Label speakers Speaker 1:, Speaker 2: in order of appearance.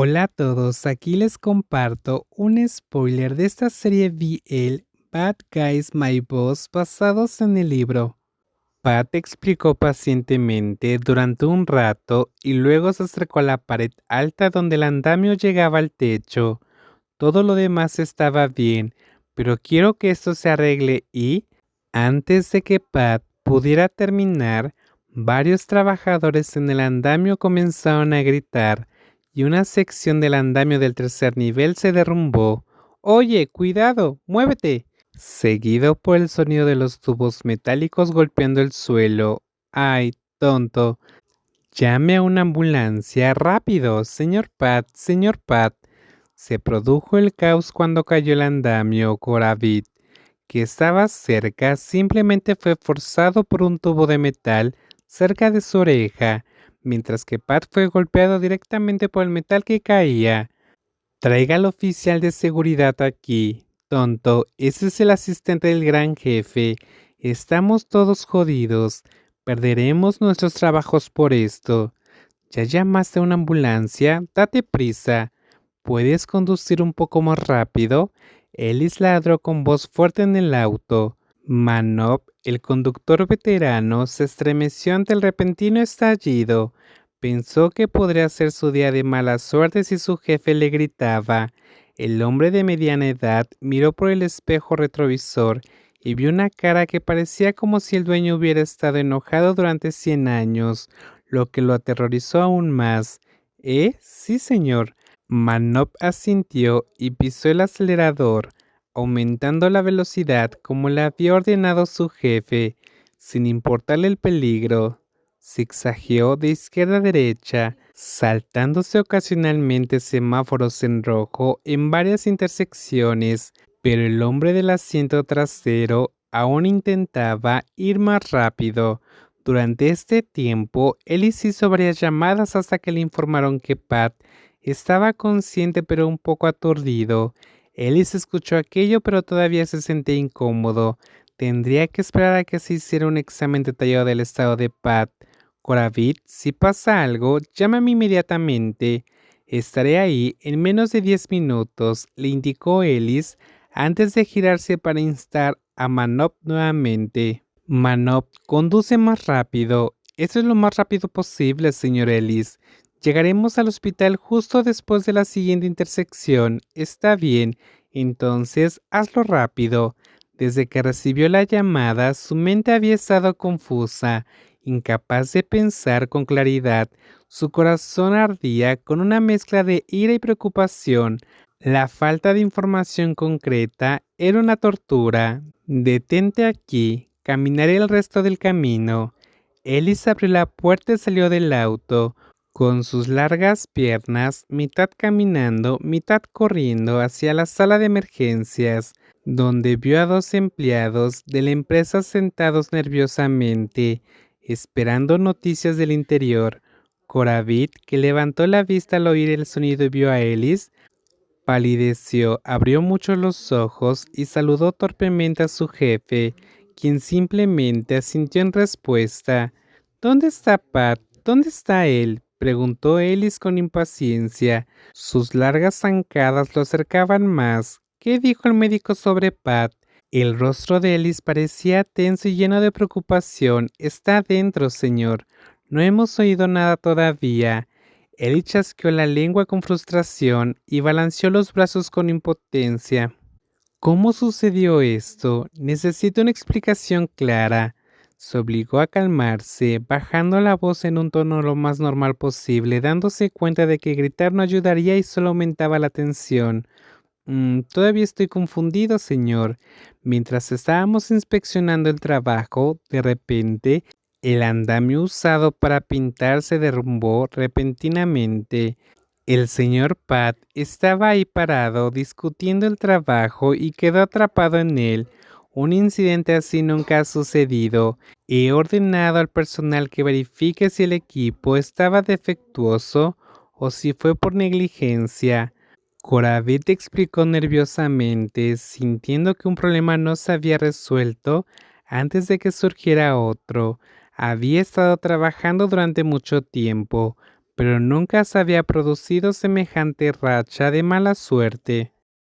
Speaker 1: Hola a todos, aquí les comparto un spoiler de esta serie BL Bad Guys My Boss basados en el libro. Pat explicó pacientemente durante un rato y luego se acercó a la pared alta donde el andamio llegaba al techo. Todo lo demás estaba bien, pero quiero que esto se arregle y, antes de que Pat pudiera terminar, varios trabajadores en el andamio comenzaron a gritar y una sección del andamio del tercer nivel se derrumbó. Oye, cuidado, muévete. Seguido por el sonido de los tubos metálicos golpeando el suelo. Ay, tonto. Llame a una ambulancia, rápido, señor Pat, señor Pat. Se produjo el caos cuando cayó el andamio Coravit, que estaba cerca, simplemente fue forzado por un tubo de metal cerca de su oreja mientras que Pat fue golpeado directamente por el metal que caía. Traiga al oficial de seguridad aquí. Tonto, ese es el asistente del gran jefe. Estamos todos jodidos. Perderemos nuestros trabajos por esto. ¿Ya llamaste a una ambulancia? Date prisa. ¿Puedes conducir un poco más rápido? Ellis ladró con voz fuerte en el auto. Manop, el conductor veterano, se estremeció ante el repentino estallido. Pensó que podría ser su día de mala suerte si su jefe le gritaba. El hombre de mediana edad miró por el espejo retrovisor y vio una cara que parecía como si el dueño hubiera estado enojado durante cien años, lo que lo aterrorizó aún más. ¿Eh? Sí, señor. Manop asintió y pisó el acelerador aumentando la velocidad como le había ordenado su jefe, sin importarle el peligro. Zigzagueó de izquierda a derecha, saltándose ocasionalmente semáforos en rojo en varias intersecciones, pero el hombre del asiento trasero aún intentaba ir más rápido. Durante este tiempo, Ellis hizo varias llamadas hasta que le informaron que Pat estaba consciente pero un poco aturdido Ellis escuchó aquello, pero todavía se sentía incómodo. Tendría que esperar a que se hiciera un examen detallado del estado de Pat. Coravit, si pasa algo, llámame inmediatamente. Estaré ahí en menos de 10 minutos, le indicó Ellis antes de girarse para instar a Manop nuevamente. Manop, conduce más rápido. Eso es lo más rápido posible, señor Ellis. Llegaremos al hospital justo después de la siguiente intersección. Está bien, entonces hazlo rápido. Desde que recibió la llamada, su mente había estado confusa, incapaz de pensar con claridad. Su corazón ardía con una mezcla de ira y preocupación. La falta de información concreta era una tortura. Detente aquí, caminaré el resto del camino. Ellis abrió la puerta y salió del auto con sus largas piernas, mitad caminando, mitad corriendo hacia la sala de emergencias, donde vio a dos empleados de la empresa sentados nerviosamente, esperando noticias del interior. Coravit, que levantó la vista al oír el sonido y vio a Ellis, palideció, abrió mucho los ojos y saludó torpemente a su jefe, quien simplemente asintió en respuesta. ¿Dónde está Pat? ¿Dónde está él? Preguntó Ellis con impaciencia. Sus largas zancadas lo acercaban más. ¿Qué dijo el médico sobre Pat? El rostro de Ellis parecía tenso y lleno de preocupación. Está dentro, señor. No hemos oído nada todavía. Ellis chasqueó la lengua con frustración y balanceó los brazos con impotencia. ¿Cómo sucedió esto? Necesito una explicación clara se obligó a calmarse, bajando la voz en un tono lo más normal posible, dándose cuenta de que gritar no ayudaría y solo aumentaba la tensión. Mm, todavía estoy confundido, señor. Mientras estábamos inspeccionando el trabajo, de repente, el andamio usado para pintar se derrumbó repentinamente. El señor Pat estaba ahí parado discutiendo el trabajo y quedó atrapado en él. Un incidente así nunca ha sucedido. He ordenado al personal que verifique si el equipo estaba defectuoso o si fue por negligencia. Coravit explicó nerviosamente, sintiendo que un problema no se había resuelto antes de que surgiera otro. Había estado trabajando durante mucho tiempo, pero nunca se había producido semejante racha de mala suerte.